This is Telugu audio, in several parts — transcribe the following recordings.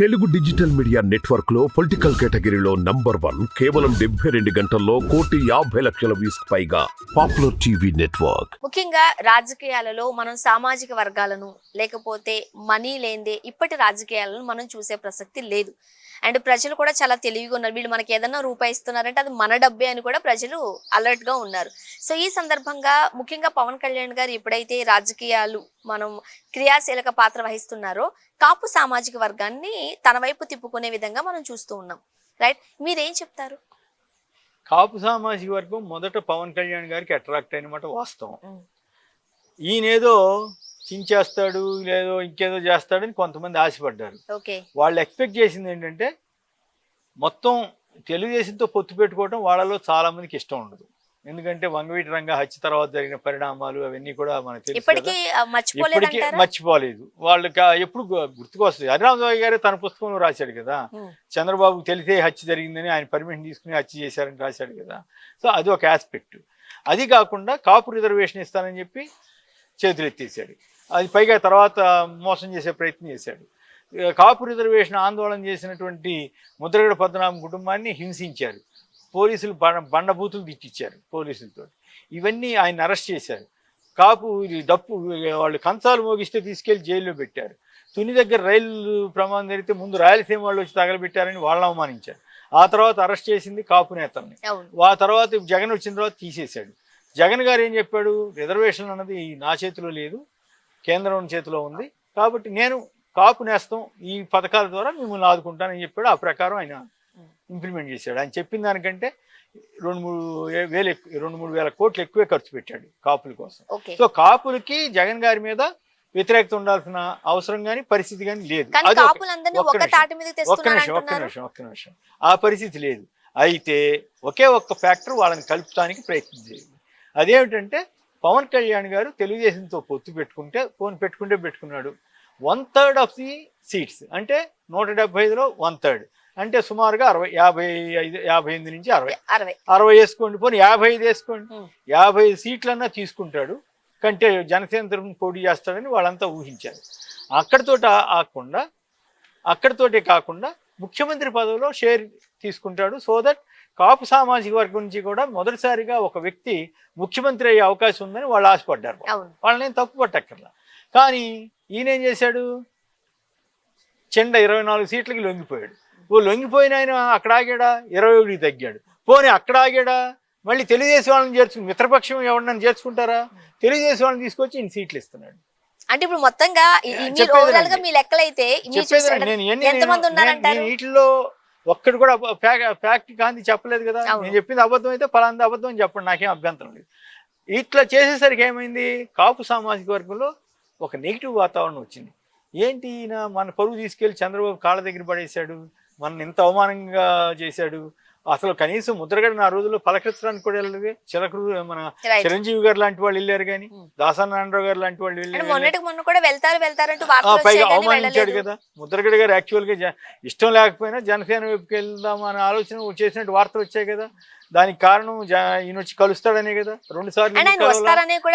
తెలుగు డిజిటల్ మీడియా నెట్వర్క్లో పొలిటికల్ కేటగిరీలో నంబర్ వన్ కేవలం డెబ్బై రెండు గంటల్లో కోటి యాభై లక్షల వ్యూస్ పైగా పాపులర్ టీవీ నెట్వర్క్. ముఖ్యంగా రాజకీయాలలో మనం సామాజిక వర్గాలను లేకపోతే మనీ లేనిదే ఇప్పటి రాజకీయాలను మనం చూసే ప్రసక్తి లేదు. అండ్ ప్రజలు కూడా చాలా తెలివిగా ఉన్నారు. వీళ్ళు మనకి ఏదన్నా రూపాయి ఇస్తున్నారంటే అది మన డబ్బే అని కూడా ప్రజలు అలర్ట్గా ఉన్నారు. సో ఈ సందర్భంగా ముఖ్యంగా పవన్ కళ్యాణ్ గారు ఎప్పుడైతే రాజకీయాలు మనం క్రియాశీలక పాత్ర వహిస్తున్నారో కాపు సామాజిక వర్గాన్ని తన వైపు తిప్పుకునే విధంగా మనం చూస్తూ ఉన్నాం. రైట్ మీరేం చెప్తారు? కాపు సామాజిక వర్గం మొదట పవన్ కళ్యాణ్ గారికి అట్రాక్ట్ అయినమాట వాస్తవం. ఈయనేదో చించేస్తాడు లేదో ఇంకేదో చేస్తాడని కొంతమంది ఆశపడ్డారు. వాళ్ళు ఎక్స్పెక్ట్ చేసింది ఏంటంటే మొత్తం తెలుగుదేశంతో పొత్తు పెట్టుకోవడం వాళ్ళలో చాలా మందికి ఇష్టం ఉండదు. ఎందుకంటే వంగవీటి రంగ హత్య తర్వాత జరిగిన పరిణామాలు అవన్నీ కూడా మనకు తెలుసు ఇప్పటికీ మర్చిపోలేదు. వాళ్ళకి ఎప్పుడు గుర్తుకొస్తుంది. హరిరామరావు గారే తన పుస్తకంలో రాశాడు కదా. ఉమ్. చంద్రబాబు తెలిసే హత్య జరిగిందని ఆయన పర్మిషన్ తీసుకుని హత్య చేశారని రాశాడు కదా. సో అది ఒక ఆస్పెక్ట్. అది కాకుండా కాపు రిజర్వేషన్ ఇస్తానని చెప్పి చేతులు ఎత్తేసాడు అది పైగా తర్వాత మోసం చేసే ప్రయత్నం చేశాడు. కాపు రిజర్వేషన్ ఆందోళన చేసినటువంటి ముద్రగడ పద్మనాభం కుటుంబాన్ని హింసించారు. పోలీసులు బండ బండబూతులు తిట్టించారు పోలీసులతో. ఇవన్నీ ఆయన అరెస్ట్ చేశారు. కాపు డప్పు వాళ్ళు కంచాలు మోగిస్తే తీసుకెళ్ళి జైల్లో పెట్టారు. తుని దగ్గర రైలు ప్రమాదం జరిగితే ముందు రాయలసీమ వాళ్ళు వచ్చి తగలబెట్టారని వాళ్ళని అవమానించారు. ఆ తర్వాత అరెస్ట్ చేసింది కాపు నేతల్ని. ఆ తర్వాత జగన్ వచ్చిన తర్వాత తీసేశాడు. జగన్ గారు ఏం చెప్పాడు? రిజర్వేషన్ అన్నది నా చేతిలో లేదు. కేంద్రం చేతిలో ఉంది. కాబట్టి నేను కాపు నేస్తం ఈ పథకాల ద్వారా మిమ్మల్ని ఆదుకుంటానని చెప్పాడు. ఆ ప్రకారం ఆయన ఇంప్లిమెంట్ చేశాడు. ఆయన చెప్పిన దానికంటే రెండు మూడు వేలు ఎక్కువ రెండు మూడు వేల కోట్లు ఎక్కువే ఖర్చు పెట్టాడు కాపుల కోసం. సో కాపులకి జగన్ గారి మీద వ్యతిరేకత ఉండాల్సిన అవసరం కానీ పరిస్థితి కానీ లేదు ఒక్క నిమిషం. ఒక్క నిమిషం ఒక్క నిమిషం ఆ పరిస్థితి లేదు. అయితే ఒకే ఒక్క ఫ్యాక్టర్ వాళ్ళని కలుపుతానికి ప్రయత్నం చేయాలి అదేమిటంటే పవన్ కళ్యాణ్ గారు తెలుగుదేశంతో పొత్తు పెట్టుకుంటే ఫోన్ పెట్టుకుంటే పెట్టుకున్నాడు. One third of the seats అంటే నూట డెబ్బై ఐదులో వన్ థర్డ్ అంటే సుమారుగా అరవై యాభై ఐదు యాభై ఎనిమిది నుంచి అరవై. అరవై. అరవై వేసుకోండి పోనీ యాభై ఐదు వేసుకోండి. యాభై ఐదు సీట్లన్నా తీసుకుంటాడు. కంటే జనసేన తరఫున పోటీ చేస్తాడని వాళ్ళంతా ఊహించారు. అక్కడితోటి ఆ- ఆకుండా అక్కడితోటే కాకుండా ముఖ్యమంత్రి పదవిలో షేర్ తీసుకుంటాడు. సో దట్ కాపు సామాజిక వర్గం నుంచి కూడా మొదటిసారిగా ఒక వ్యక్తి ముఖ్యమంత్రి అయ్యే అవకాశం ఉందని వాళ్ళు ఆశపడ్డారు. వాళ్ళని తప్పు పట్టక్కర్లా. కానీ ఈయన ఏం చేశాడు? చెండ ఇరవై నాలుగు సీట్లకి లొంగిపోయాడు. ఓ లొంగిపోయిన ఆయన అక్కడ ఆగాడా? ఇరవై ఒకటికి తగ్గాడు. పోనీ అక్కడ ఆగాడా? మళ్ళీ తెలుగుదేశం వాళ్ళని చేర్చుకుని మిత్రపక్షం ఎవరినైనా చేర్చుకుంటారా? తెలుగుదేశం వాళ్ళని తీసుకొచ్చి ఈయన సీట్లు ఇస్తున్నాడు. అంటే ఇప్పుడు మొత్తంగా. మీ లెక్కలైతే మీరు ఒక్కడు కూడా ఫ్యాక్ట్ కాంతి చెప్పలేదు కదా. నేను చెప్పింది అబద్ధం అయితే పలాంది అబద్ధం అని చెప్పండి నాకేం అభ్యంతరం లేదు. ఇట్లా చేసేసరికి ఏమైంది? కాపు సామాజిక వర్గంలో ఒక నెగిటివ్ వాతావరణం వచ్చింది. ఏంటి ఈయన మన పరువు తీసుకెళ్ళి చంద్రబాబు కాళ్ళ దగ్గర పడేశాడు? మన ఇంత అవమానంగా చేశాడు? అసలు కనీసం ముద్రగడ నా రోజుల్లో పలకరించడానికి కూడా వెళ్ళలేదు చిలకరు మన. చిరంజీవి గారు లాంటి వాళ్ళు వెళ్ళారు కానీ Hmm. దాసన్ నారాయణరావు గారు లాంటి వాళ్ళు వెళ్ళారు పైగా అవమానించాడు కదా ముద్రగడ గారు యాక్చువల్గా ఇష్టం లేకపోయినా జనసేన వైపుకి వెళ్దాం అనే ఆలోచన చేసినట్టు వార్తలు వచ్చాయి కదా దానికి కారణం జ- ఈయన వచ్చి కలుస్తాడనే కదా? రెండు సార్లు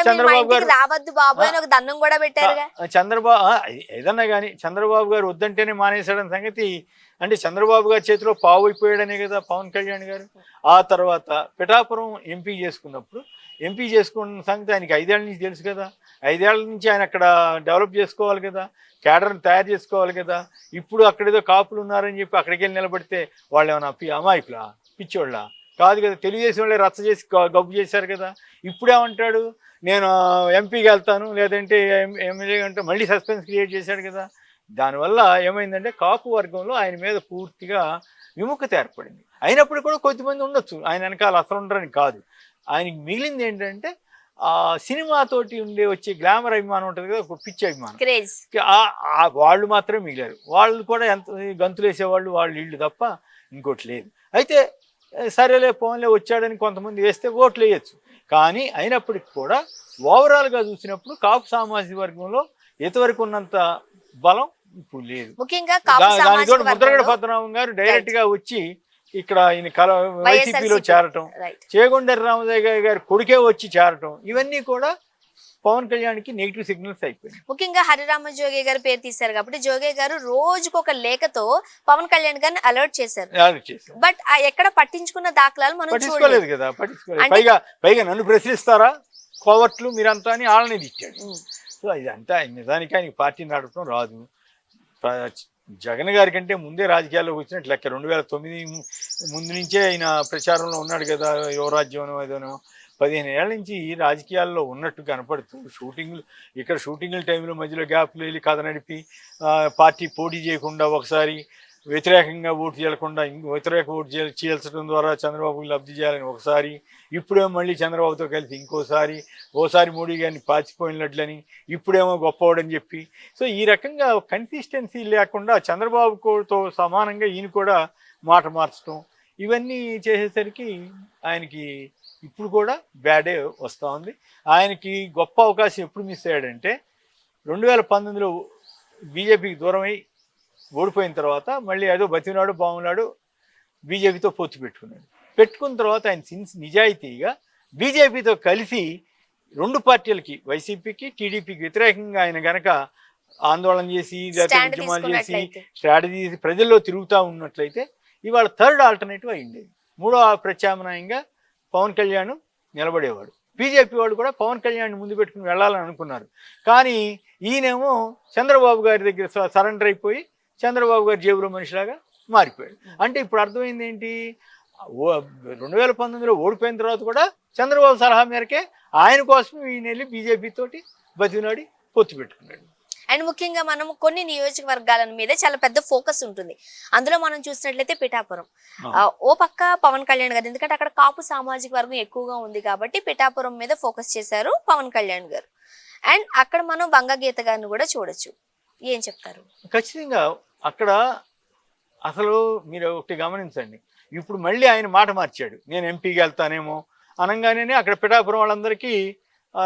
చంద్రబాబు గారు- రావద్దు బాబు అని ఒక దండం కూడా పెట్టారుగా. ఆ, చంద్రబాబు ఏదన్నా కానీ చంద్రబాబు గారు వద్దంటేనే మానేశాడని సంగతి అంటే చంద్రబాబు గారి చేతిలో పావు అయిపోయాడనే కదా పవన్ కళ్యాణ్ గారు. ఆ తర్వాత పిఠాపురం ఎంపీ చేసుకున్నప్పుడు ఎంపీ చేసుకున్న సంగతి ఆయనకి ఐదేళ్ళ నుంచి తెలుసు కదా. ఐదేళ్ళ నుంచి ఆయన అక్కడ డెవలప్ చేసుకోవాలి కదా. క్యాడర్ని తయారు చేసుకోవాలి కదా. ఇప్పుడు అక్కడేదో కాపులు ఉన్నారని చెప్పి అక్కడికి వెళ్ళి నిలబడితే వాళ్ళు ఏమైనా అమాయకులా? పిచ్చోళ్ళ? కాదు కదా తెలుగుదేశం వాళ్ళే రచ్చ చేసి గబ్బు చేశారు కదా. ఇప్పుడేమంటాడు? నేను ఎంపీకి వెళ్తాను లేదంటే ఎమ్మెల్యే అంటే మళ్ళీ సస్పెన్స్ క్రియేట్ చేశాడు కదా. దానివల్ల ఏమైందంటే కాపు వర్గంలో ఆయన మీద పూర్తిగా విముఖత ఏర్పడింది. అయినప్పుడు కూడా కొద్దిమంది ఉండొచ్చు. ఆయన వెనకాల అసలు ఉండరని కాదు. ఆయనకి మిగిలింది ఏంటంటే ఆ సినిమాతోటి ఉండే వచ్చే గ్లామర్ అభిమానం ఉంటుంది కదా ఒక పిచ్చి అభిమానం. వాళ్ళు మాత్రమే మిగిలారు. వాళ్ళు కూడా ఎంత గంతులు వేసేవాళ్ళు వాళ్ళు వీళ్ళు తప్ప ఇంకోటి లేదు. అయితే సరేలే ఫోన్లే వచ్చాడని కొంతమంది వేస్తే ఓట్లు వేయచ్చు. కానీ అయినప్పటికీ కూడా ఓవరాల్గా చూసినప్పుడు కాపు సామాజిక వర్గంలో ఎంతవరకు ఉన్నంత బలం ఇప్పుడు లేదు. ముఖ్యంగా ముద్రగడ పద్మనాభం గారు డైరెక్ట్గా వచ్చి ఇక్కడ ఈయన కల వైసీపీలో చేరటం రైట్ చేగొండరి రామదేవ్ గారి కొడుకే వచ్చి చేరటం ఇవన్నీ కూడా పవన్ కళ్యాణ్కి నెగిటివ్ సిగ్నల్స్ అయిపోయింది ముఖ్యంగా హరిరామ జోగే గారు పేరు తీశారు కాబట్టి జోగే గారు రోజుకు ఒక లేఖతో పవన్ కళ్యాణ్ గారిని అలర్ట్ చేశారు. యాడ్ చేశారు. బట్ ఆ ఎక్కడ పట్టించుకున్న దాఖలాలు మనం చూడలేదు. పట్టించుకోలేదు కదా పట్టించుకోలేదు. పైగా పైగా నన్ను ప్రశ్నిస్తారా? కోవట్లు మీరంతా అని వాళ్ళని ఉమ్. సో ఇదంతా నిజానికి ఆయనకి పార్టీ నడపడం రాదు. జగన్ గారి కంటే ముందే రాజకీయాల్లోకి వచ్చినట్టు లెక్క రెండు వేల తొమ్మిది ముందు నుంచే ఆయన ప్రచారంలో ఉన్నాడు కదా యువరాజ్యం ఏదోనో. పదిహేను ఏళ్ళ నుంచి రాజకీయాల్లో ఉన్నట్టు కనపడుతూ షూటింగ్లు ఇక్కడ షూటింగ్ల టైంలో మధ్యలో గ్యాప్లు వెళ్ళి కథ నడిపి పార్టీ పోటీ చేయకుండా ఒకసారి వ్యతిరేకంగా ఓటు చేయకుండా ఇంకో వ్యతిరేక ఓటు చేయ చీల్చడం ద్వారా చంద్రబాబుకి లబ్ధి చేయాలని ఒకసారి ఇప్పుడేమో మళ్ళీ చంద్రబాబుతో కలిసి ఇంకోసారి ఓసారి మోడీ గారిని పాచిపోయినట్లని ఇప్పుడేమో గొప్పవాడని చెప్పి. సో ఈ రకంగా కన్సిస్టెన్సీ లేకుండా చంద్రబాబుతో సమానంగా ఈయన కూడా మాట మార్చడం ఇవన్నీ చేసేసరికి ఆయనకి ఇప్పుడు కూడా బ్యాడే వస్తూ ఉంది. ఆయనకి గొప్ప అవకాశం ఎప్పుడు మిస్ అయ్యాడంటే రెండు వేల పంతొమ్మిదిలో బీజేపీకి దూరమై ఓడిపోయిన తర్వాత మళ్ళీ ఏదో బతినాడు బాగున్నాడు బీజేపీతో పొత్తు పెట్టుకున్నాడు. పెట్టుకున్న తర్వాత ఆయన సిన్స్ నిజాయితీగా బీజేపీతో కలిసి రెండు పార్టీలకి వైసీపీకి టీడీపీకి వ్యతిరేకంగా ఆయన గనక ఆందోళన చేసి ఉద్యమాలు చేసి స్ట్రాటజీ చేసి ప్రజల్లో తిరుగుతూ ఉన్నట్లయితే ఇవాళ థర్డ్ ఆల్టర్నేటివ్ అయింది. మూడో ప్రత్యామ్నాయంగా పవన్ కళ్యాణ్ నిలబడేవాడు. బీజేపీ వాళ్ళు కూడా పవన్ కళ్యాణ్ ముందు పెట్టుకుని వెళ్ళాలని అనుకున్నారు. కానీ ఈయనేమో చంద్రబాబు గారి దగ్గర స- సరెండర్ అయిపోయి చంద్రబాబు గారి జేబులో మనిషిలాగా మారిపోయాడు. అంటే ఇప్పుడు అర్థమైంది ఏంటి? రెండు వేల పంతొమ్మిదిలో ఓడిపోయిన తర్వాత కూడా చంద్రబాబు సలహా మేరకే ఆయన కోసం ఈయన వెళ్ళి బీజేపీ తోటి బతినాడి పొత్తు పెట్టుకున్నాడు. అండ్ ముఖ్యంగా మనం కొన్ని నియోజకవర్గాల మీద చాలా పెద్ద ఫోకస్ ఉంటుంది. అందులో మనం చూసినట్లయితే పిఠాపురం. ఓ పక్క పవన్ కళ్యాణ్ గారు ఎందుకంటే అక్కడ కాపు సామాజిక వర్గం ఎక్కువగా ఉంది కాబట్టి పిఠాపురం మీద ఫోకస్ చేశారు పవన్ కళ్యాణ్ గారు. అండ్ అక్కడ మనం బంగగీత గారిని కూడా చూడొచ్చు. ఏం చెప్తారు? ఖచ్చితంగా అక్కడ అసలు మీరు ఒకటి గమనించండి. ఇప్పుడు మళ్ళీ ఆయన మాట మార్చాడు. నేను ఎంపీకి వెళ్తానేమో అనగానే అక్కడ పిఠాపురం వాళ్ళందరికీ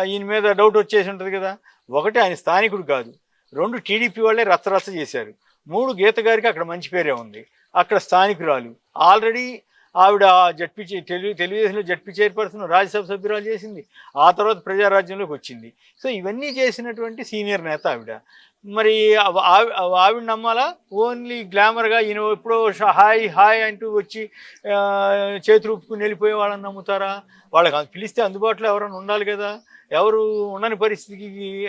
ఈయన మీద డౌట్ వచ్చేసి ఉంటుంది కదా. ఒకటి ఆయన స్థానికుడు కాదు. రెండు టీడీపీ వాళ్ళే రచ్చరచ్చ చేశారు. మూడు గీత గారికి అక్కడ మంచి పేరే ఉంది. అక్కడ స్థానికురాలు. ఆల్రెడీ ఆవిడ జడ్పీ తెలుగు తెలుగుదేశంలో జడ్పీ చైర్పర్సన్ రాజ్యసభ సభ్యురాలు చేసింది. ఆ తర్వాత ప్రజారాజ్యంలోకి వచ్చింది. సో ఇవన్నీ చేసినటువంటి సీనియర్ నేత ఆవిడ. మరి ఆవి- ఆవిడ నమ్మాలా? ఓన్లీ గ్లామర్గా ఈయన ఎప్పుడో హాయ్ హాయ్ అంటూ వచ్చి చేతులు ఊపుకుని వెళ్ళిపోయే వాళ్ళని నమ్ముతారా? వాళ్ళకి పిలిస్తే అందుబాటులో ఎవరైనా ఉండాలి కదా? ఎవరు ఉండని పరిస్థితికి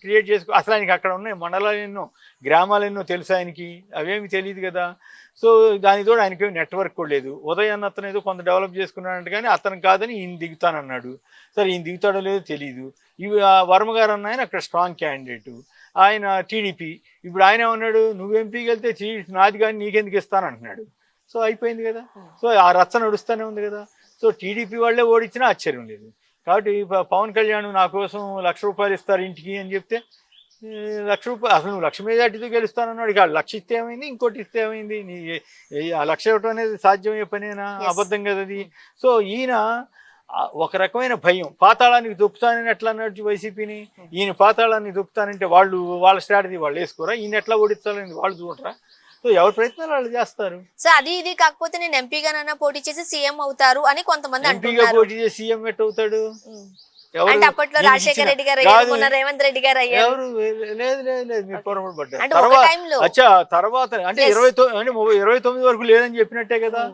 క్రియేట్ చేసుకో అసలు ఆయనకి అక్కడ ఉన్నాయి మండలాలు ఎన్నో గ్రామాలు ఎన్నో తెలుసు ఆయనకి? అవేమి తెలియదు కదా? సో దానితో ఆయనకి నెట్వర్క్ కూడా లేదు. ఉదయం అతను ఏదో కొంత డెవలప్ చేసుకున్నాడంట కానీ అతను కాదని ఈయన దిగుతానన్నాడు. సరే ఈయన దిగుతాడో లేదో తెలియదు ఇవి ఆ వర్మ గారు అన్న ఆయన అక్కడ స్ట్రాంగ్ క్యాండిడేట్ ఆయన టీడీపీ ఇప్పుడు ఆయన ఏమన్నాడు? నువ్వు ఎంపీకి వెళ్తే నాది కానీ నీకెందుకు ఇస్తానంటున్నాడు. సో అయిపోయింది కదా. సో ఆ రచ్చ నడుస్తూనే ఉంది కదా. సో టీడీపీ వాళ్ళే ఓడించినా ఆశ్చర్యం లేదు. కాబట్టి పవన్ కళ్యాణ్ నా కోసం లక్ష రూపాయలు ఇస్తారు ఇంటికి అని చెప్తే లక్ష రూపాయలు అసలు నువ్వు లక్ష మెజార్టీతో గెలుస్తానన్నాడు. ఇక లక్ష ఇస్తే ఏమైంది ఇంకోటి ఇస్తే ఏమైంది నీ ఆ లక్ష ఇవ్వటం అనేది సాధ్యమయ్యే పనేనా. అబద్ధం కదా అది. సో ఈయన ఒక రకమైన భయం. పాతాళానికి దొక్కుతానని ఎట్లా అన్నాడు వైసీపీని? ఈయన పాతాళాన్ని దొక్కుతానంటే వాళ్ళు వాళ్ళ స్ట్రాటజీ వాళ్ళు వేసుకోరా? ఈయన ఎట్లా ఓడించాలని వాళ్ళు చూడరా? సో ఎవరి ప్రయత్నాలు వాళ్ళు చేస్తారు? సో అది ఇది కాకపోతే నేను ఎంపీగానైనా పోటీ చేసి సీఎం అవుతారు అని కొంతమంది ఎంపీగా పోటీ చేసి సీఎం ఎట్ అవుతాడు. ఎవరు అంటే అప్పట్లో నీకు రాజశేఖర ఇచ్చిన- రెడ్డి గారు కాదు. అయ్యారు మొన్న రేవంత్ రెడ్డి గారు అయ్యారు. ఎవరు? లేదు లేదు లేదు మీరు పొరపాటు పడ్డారు. అంటే ఒక తర్వాత టైంలో. అచ్చా తర్వాత అంటే Yes. ఇరవై తొమ్మిది ఇరవై తొమ్మిది వరకు లేదని చెప్పినట్టే కదా.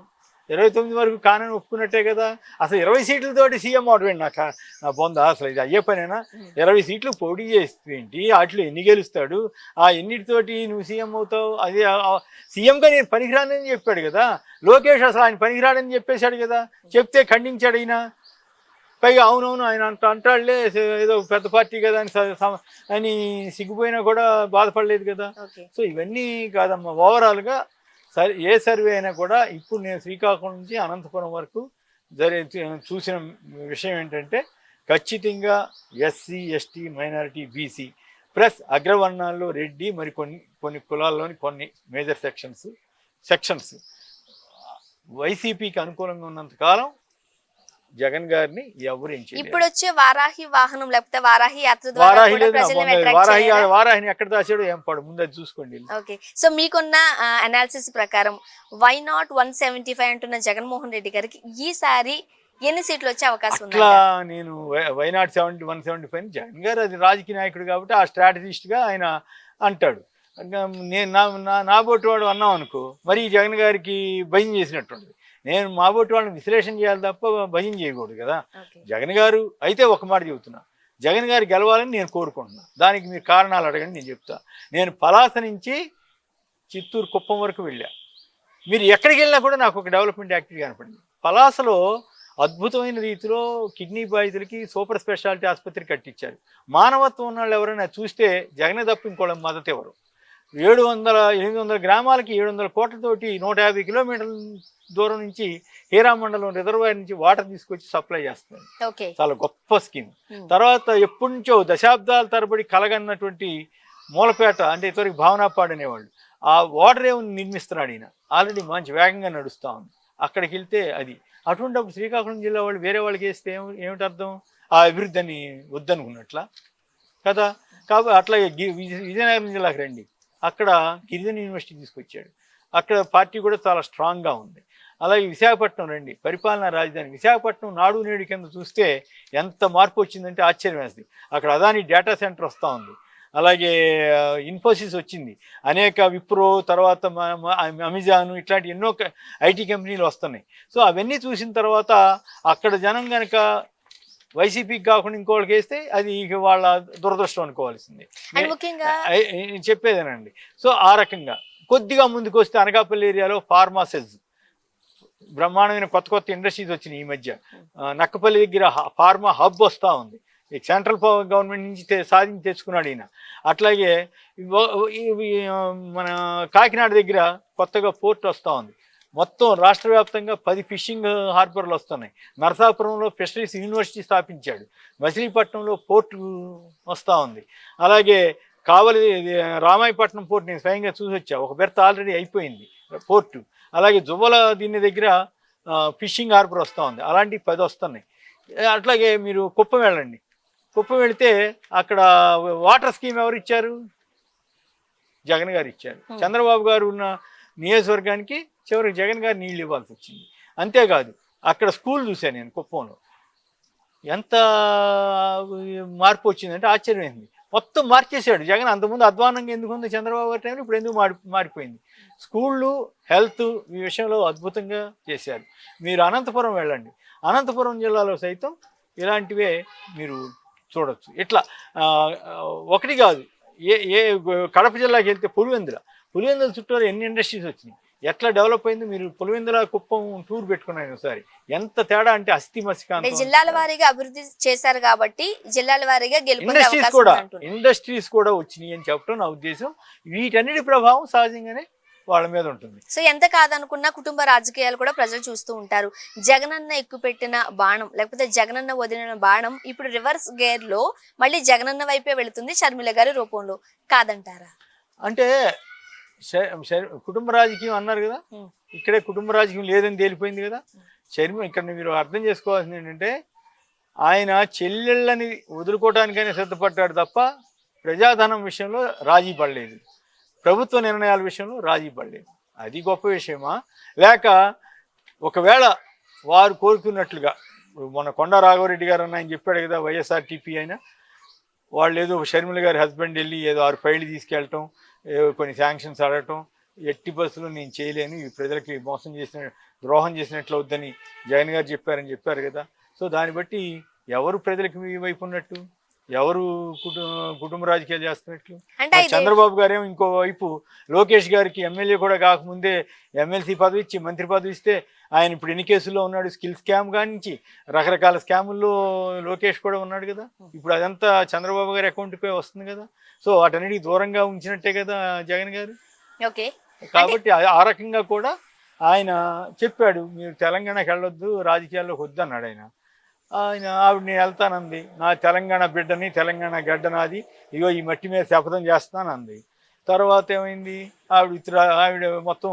ఇరవై తొమ్మిది వరకు కానని ఒప్పుకున్నట్టే కదా. అసలు ఇరవై సీట్లతోటి సీఎం అవడం నాకు నా బొంద అసలు ఇది అయ్యే పనేనా? ఇరవై సీట్లు పోటీ చేస్తేంటి వాటిలో ఎన్ని గెలుస్తాడు? ఆ ఎన్నిటితోటి నువ్వు సీఎం అవుతావు? అది సీఎంగా నేను పనికిరానని చెప్పాడు కదా. లోకేష్ అసలు ఆయన పనికిరాడని చెప్పేశాడు కదా. చెప్తే ఖండించాడు ఈయన పైగా అవునవును ఆయన అంట అంటాడులే ఏదో పెద్ద పార్టీ కదా అని అని సిగ్గుపోయినా కూడా బాధపడలేదు కదా. సో ఇవన్నీ కాదమ్మా ఓవరాల్గా సరే ఏ సర్వే అయినా కూడా ఇప్పుడు నేను శ్రీకాకుళం నుంచి అనంతపురం వరకు జరి చూసిన విషయం ఏంటంటే ఖచ్చితంగా SC ST minority BC plus అగ్రవర్ణాల్లో Reddy మరి కొన్ని కొన్ని కులాల్లోని కొన్ని మేజర్ సెక్షన్స్ సెక్షన్స్. వైసీపీకి అనుకూలంగా ఉన్నంత కాలం జగన్ గారిని ఎవరు. ఇప్పుడు వచ్చే వారాహి వాహనం లేకపోతే వారాహి యాత్ర ద్వారా వారాహి? వారాహిని ఎక్కడ దాచాడో ఏం పాడు ముందు అది చూసుకోండి ఓకే. సో మీకున్న అనాలిసిస్ ప్రకారం why not one seventy five అంటున్న జగన్మోహన్ రెడ్డి గారికి ఈసారి ఎన్ని సీట్లు వచ్చే అవకాశం ఉంది అట్లా నేను why not seventy one seventy five Jagan గారు అది రాజకీయ నాయకుడు కాబట్టి ఆ స్ట్రాటజిస్ట్గా ఆయన అంటాడు. నేను నా నా బోటి వాడు అన్నాం అనుకో మరి జగన్ గారికి భయం చేసినట్టుంది నేను మా బోటి వాళ్ళని విశ్లేషణ చేయాలి తప్ప భయం చేయకూడదు కదా. జగన్ గారు అయితే ఒక మాట చెబుతున్నా. జగన్ గారు గెలవాలని నేను కోరుకుంటున్నా. దానికి మీరు కారణాలు అడగండి నేను చెప్తా. నేను పలాస నుంచి చిత్తూరు కుప్పం వరకు వెళ్ళా. మీరు ఎక్కడికి వెళ్ళినా కూడా నాకు ఒక డెవలప్మెంట్ యాక్టివిటీ కనపడింది. పలాసలో అద్భుతమైన రీతిలో కిడ్నీ బాధితులకి సూపర్ స్పెషాలిటీ ఆసుపత్రి కట్టించారు. మానవత్వం ఉన్న వాళ్ళు ఎవరైనా చూస్తే జగన్ తప్ప ఇంకోళ్ళ మద్దతు ఎవరు? ఏడు వందల ఎనిమిది వందల గ్రామాలకి ఏడు వందల కోట్లతోటి నూట యాభై కిలోమీటర్ల దూరం నుంచి హీరామండలం రిజర్వాయర్ నుంచి వాటర్ తీసుకొచ్చి సప్లై చేస్తారు ఓకే. చాలా గొప్ప స్కీమ్. తర్వాత ఎప్పటి నుంచో దశాబ్దాల తరబడి కలగన్నటువంటి మూలపేట అంటే ఇతరికి భావనాపాడు అనేవాళ్ళు ఆ వాటర్ ఏమి నిర్మిస్తున్నాడు ఈయన. ఆల్రెడీ మంచి వేగంగా నడుస్తూ ఉంది. అక్కడికి వెళ్తే అది. అటువంటిప్పుడు శ్రీకాకుళం జిల్లా వాళ్ళు వేరే వాళ్ళకి వేస్తే ఏమి ఏమిటి అర్థం? ఆ అభివృద్ధిని వద్దనుకున్నట్లా. కదా? కాబట్టి అట్లాగే విజయనగరం జిల్లాకి రండి. అక్కడ గిరిజన యూనివర్సిటీ తీసుకొచ్చాడు. అక్కడ పార్టీ కూడా చాలా స్ట్రాంగ్గా ఉంది. అలాగే విశాఖపట్నం రండి. పరిపాలనా రాజధాని విశాఖపట్నం నాడు నేడు కింద చూస్తే ఎంత మార్పు వచ్చిందంటే ఆశ్చర్యం వేస్తుంది అక్కడ అదాని డేటా సెంటర్ వస్తూ ఉంది. అలాగే ఇన్ఫోసిస్ వచ్చింది. అనేక విప్రో తర్వాత అమెజాన్ ఇట్లాంటి ఎన్నో ఐటీ కంపెనీలు వస్తున్నాయి. సో అవన్నీ చూసిన తర్వాత అక్కడ జనం కనుక వైసీపీకి కాకుండా ఇంకోళ్ళకి వేస్తే అది ఇక వాళ్ళ దురదృష్టం అనుకోవాల్సింది. ఐ- చెప్పేదేనండి. సో ఆ రకంగా కొద్దిగా ముందుకు వస్తే అనకాపల్లి ఏరియాలో ఫార్మాసెస్ బ్రహ్మాండమైన కొత్త కొత్త ఇండస్ట్రీస్ వచ్చినాయి ఈ మధ్య. నక్కపల్లి దగ్గర ఫార్మా హబ్ వస్తూ ఉంది. సెంట్రల్ గవర్నమెంట్ నుంచి సాధించి తెచ్చుకున్నాడు ఈయన. అట్లాగే మన కాకినాడ దగ్గర కొత్తగా పోర్ట్ వస్తూ ఉంది. మొత్తం రాష్ట్ర వ్యాప్తంగా పది ఫిషింగ్ హార్బర్లు వస్తున్నాయి. నరసాపురంలో ఫిషరీస్ యూనివర్సిటీ స్థాపించాడు. మచిలీపట్నంలో పోర్టు వస్తూ ఉంది. అలాగే కావలి రామాయపట్నం పోర్ట్ నేను స్వయంగా చూసి వచ్చా. ఒక బెర్త్ ఆల్రెడీ అయిపోయింది పోర్టు. అలాగే జువ్వల దీని దగ్గర ఫిషింగ్ హార్బర్ వస్తూ ఉంది. అలాంటివి పది వస్తున్నాయి. అట్లాగే మీరు కుప్పం వెళ్ళండి. కుప్పం వెళితే అక్కడ వాటర్ స్కీమ్ ఎవరు ఇచ్చారు? జగన్ గారు ఇచ్చారు. చంద్రబాబు గారు ఉన్న నియోజకవర్గానికి చివరికి జగన్ గారు నీళ్ళు ఇవ్వాల్సి వచ్చింది. అంతేకాదు అక్కడ స్కూల్ చూశాను నేను కుప్పంలో. ఎంత మార్పు వచ్చిందంటే ఆశ్చర్యమైంది. మొత్తం మార్చేశాడు. జగన్ అంతకుముందు అధ్వానంగా ఎందుకు ఉంది చంద్రబాబు గారి టైంలో ఇప్పుడు ఎందుకు మారి మారిపోయింది? స్కూళ్ళు హెల్త్ ఈ విషయంలో అద్భుతంగా చేశారు. మీరు అనంతపురం వెళ్ళండి. అనంతపురం జిల్లాలో సైతం ఇలాంటివే మీరు చూడొచ్చు. ఇట్లా ఒకటి కాదు ఏ ఏ కడప జిల్లాకి వెళ్తే పులివెందుల పులివెందుల చుట్టూరు ఎన్ని ఇండస్ట్రీస్ వచ్చినాయి? ఎట్లా డెవలప్ అయింది? మీరు పులివెందుల కుప్పం టూర్ పెట్టుకున్నాను ఒకసారి. ఎంత తేడా అంటే అస్థి మసికాంతం జిల్లాల వారీగా అభివృద్ధి చేశారు కాబట్టి జిల్లాల వారీగా ఇండస్ట్రీస్ కూడా. ఇండస్ట్రీస్ కూడా వచ్చినాయి అని చెప్పడం నా ఉద్దేశం. వీటన్నిటి ప్రభావం సహజంగానే వాళ్ళ మీద ఉంటుంది. సో ఎంత కాదనుకున్నా కుటుంబ రాజకీయాలు కూడా ప్రజలు చూస్తూ ఉంటారు. జగనన్న ఎక్కుపెట్టిన బాణం లేకపోతే జగనన్న వదిలిన బాణం ఇప్పుడు రివర్స్ గేర్లో మళ్ళీ జగనన్న వైపే వెళుతుంది షర్మిల గారి రూపంలో. కాదంటారా? అంటే కుటుంబ రాజకీయం అన్నారు కదా. ఇక్కడే కుటుంబ రాజకీయం లేదని తేలిపోయింది కదా. శర్మ ఇక్కడ మీరు అర్థం చేసుకోవాల్సింది ఏంటంటే ఆయన చెల్లెళ్ళని వదులుకోవడానికైనా సిద్ధపడ్డాడు తప్ప ప్రజాధనం విషయంలో రాజీ పడలేదు. ప్రభుత్వ నిర్ణయాల విషయంలో రాజీ పడలేదు. అది గొప్ప విషయమా? లేక ఒకవేళ వారు కోరుకున్నట్లుగా మొన్న కొండా రాఘవరెడ్డి గారు అన్న ఆయన చెప్పాడు కదా వైఎస్ఆర్టీపీ అయినా వాళ్ళు ఏదో షర్మిల గారి హస్బెండ్ వెళ్ళి ఏదో ఆరు ఫైళ్ళు తీసుకెళ్ళటం ఏదో కొన్ని శాంక్షన్స్ అడగటం ఎట్టి బస్సులు నేను చేయలేను ఈ ప్రజలకి మోసం చేసిన ద్రోహం చేసినట్లు వద్దని జగన్ గారు చెప్పారని చెప్పారు కదా. సో దాన్ని బట్టి ఎవరు ప్రజలకు మీ వైపు ఉన్నట్టు? ఎవరు కుటుంబ కుటుంబ రాజకీయాలు చేస్తున్నట్లు? చంద్రబాబు గారేమో ఇంకో వైపు లోకేష్ గారికి ఎమ్మెల్యే కూడా కాకముందే ఎమ్మెల్సీ పదవి ఇచ్చి మంత్రి పదవి ఇస్తే ఆయన ఇప్పుడు ఎన్ని కేసుల్లో ఉన్నాడు? స్కిల్ స్కామ్ కానించి రకరకాల స్కాముల్లో లోకేష్ కూడా ఉన్నాడు కదా? ఇప్పుడు అదంతా చంద్రబాబు గారి అకౌంట్కే వస్తుంది కదా? సో వాటన్నిటికి దూరంగా ఉంచినట్టే కదా జగన్ గారు? ఓకే. కాబట్టి ఆ- ఆ రకంగా కూడా ఆయన చెప్పాడు మీరు తెలంగాణకి వెళ్ళొద్దు రాజకీయాల్లోకి వద్దు అన్నాడు ఆయన. ఆయన ఆవిడ నేను వెళ్తానంది. నా తెలంగాణ బిడ్డని తెలంగాణ గడ్డ నాది ఇగో ఈ మట్టి మీద శపథం చేస్తానంది. తర్వాత ఏమైంది? ఆవిడ ఇతర ఆవిడ మొత్తం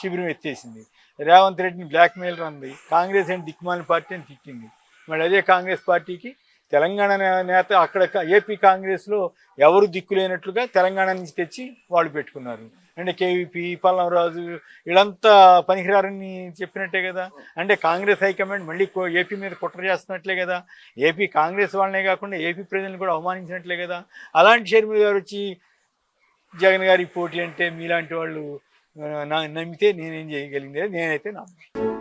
శిబిరం ఎత్తేసింది. రేవంత్ రెడ్డిని బ్లాక్మెయిలర్ అంది కాంగ్రెస్ అని దిక్కుమాలిన పార్టీ అని తిట్టింది. మళ్ళీ అదే కాంగ్రెస్ పార్టీకి తెలంగాణ నేత అక్కడ ఏపీ కాంగ్రెస్లో ఎవరు దిక్కు లేనట్లుగా తెలంగాణ నుంచి తెచ్చి వాళ్ళు పెట్టుకున్నారు. అంటే కేవీపీ పల్లంరాజు వీళ్ళంతా పనికిరారని చెప్పినట్టే కదా. అంటే కాంగ్రెస్ హైకమాండ్ మళ్ళీ ఏపీ మీద కుట్ర చేస్తున్నట్లే కదా. ఏపీ కాంగ్రెస్ వాళ్ళనే కాకుండా ఏపీ ప్రజలను కూడా అవమానించినట్లే కదా. అలాంటి షర్మిల గారు వచ్చి జగన్ గారి పోటీ అంటే మీలాంటి వాళ్ళు నమ్మితే నేనేం చేయగలిగింది? నేనైతే నమ్మను